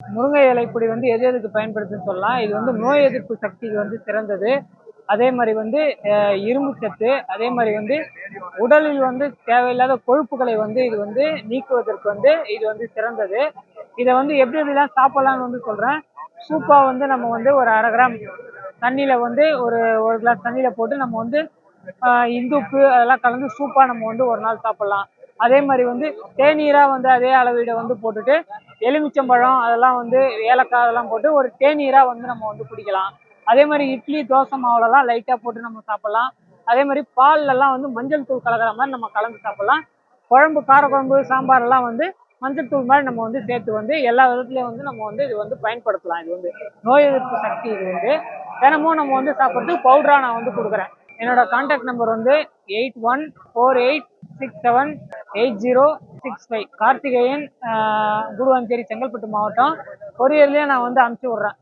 முருங்கை இலைப்பொடி வந்து எது எதுக்கு பயன்படுத்துன்னு சொல்லலாம். இது வந்து நோய் எதிர்ப்பு சக்திக்கு வந்து சிறந்தது. அதே மாதிரி வந்து அஹ், இரும்பு சத்து அதே மாதிரி வந்து உடலில் வந்து தேவையில்லாத கொழுப்புகளை வந்து இது வந்து நீக்குவதற்கு வந்து இது வந்து சிறந்தது. இதை வந்து எப்படி எப்படிலாம் சாப்பிடலாம்னு வந்து சொல்றேன். சூப்பா வந்து நம்ம வந்து ஒரு அரை கிராம் தண்ணியில வந்து ஒரு ஒரு கிளாஸ் தண்ணியில போட்டு நம்ம வந்து ஆஹ், இந்துப்பு அதெல்லாம் கலந்து சூப்பா நம்ம வந்து ஒரு நாள் சாப்பிடலாம். அதே மாதிரி வந்து தேநீரா வந்து அதே அளவீடை வந்து போட்டுட்டு எலுமிச்சம்பழம் அதெல்லாம் வந்து ஏலக்காய் அதெல்லாம் போட்டு ஒரு தேநீராக வந்து நம்ம வந்து குடிக்கலாம். அதே மாதிரி இட்லி தோசை மாவுலலாம் லைட்டாக போட்டு நம்ம சாப்பிட்லாம். அதே மாதிரி பால்லலாம் வந்து மஞ்சள் தூள் கலக்கிற மாதிரி நம்ம கலந்து சாப்பிட்லாம். குழம்பு காரக்குழம்பு சாம்பாரெல்லாம் வந்து மஞ்சள் தூள் மாதிரி நம்ம வந்து சேர்த்து வந்து எல்லா விதத்துலயும் வந்து நம்ம வந்து இது வந்து பயன்படுத்தலாம். இது வந்து நோய் எதிர்ப்பு சக்தி இது வந்து. தினமும் நம்ம வந்து சாப்பிட்றதுக்கு பவுடராக நான் வந்து கொடுக்குறேன். என்னோட கான்டாக்ட் நம்பர் வந்து eight one four eight six seven eight zero six five. Karthikeyan Guruvancheri Chengalpattu மாவட்டம். கொரியர்லேயே நான் வந்து அனுப்பிச்சி விட்றேன்.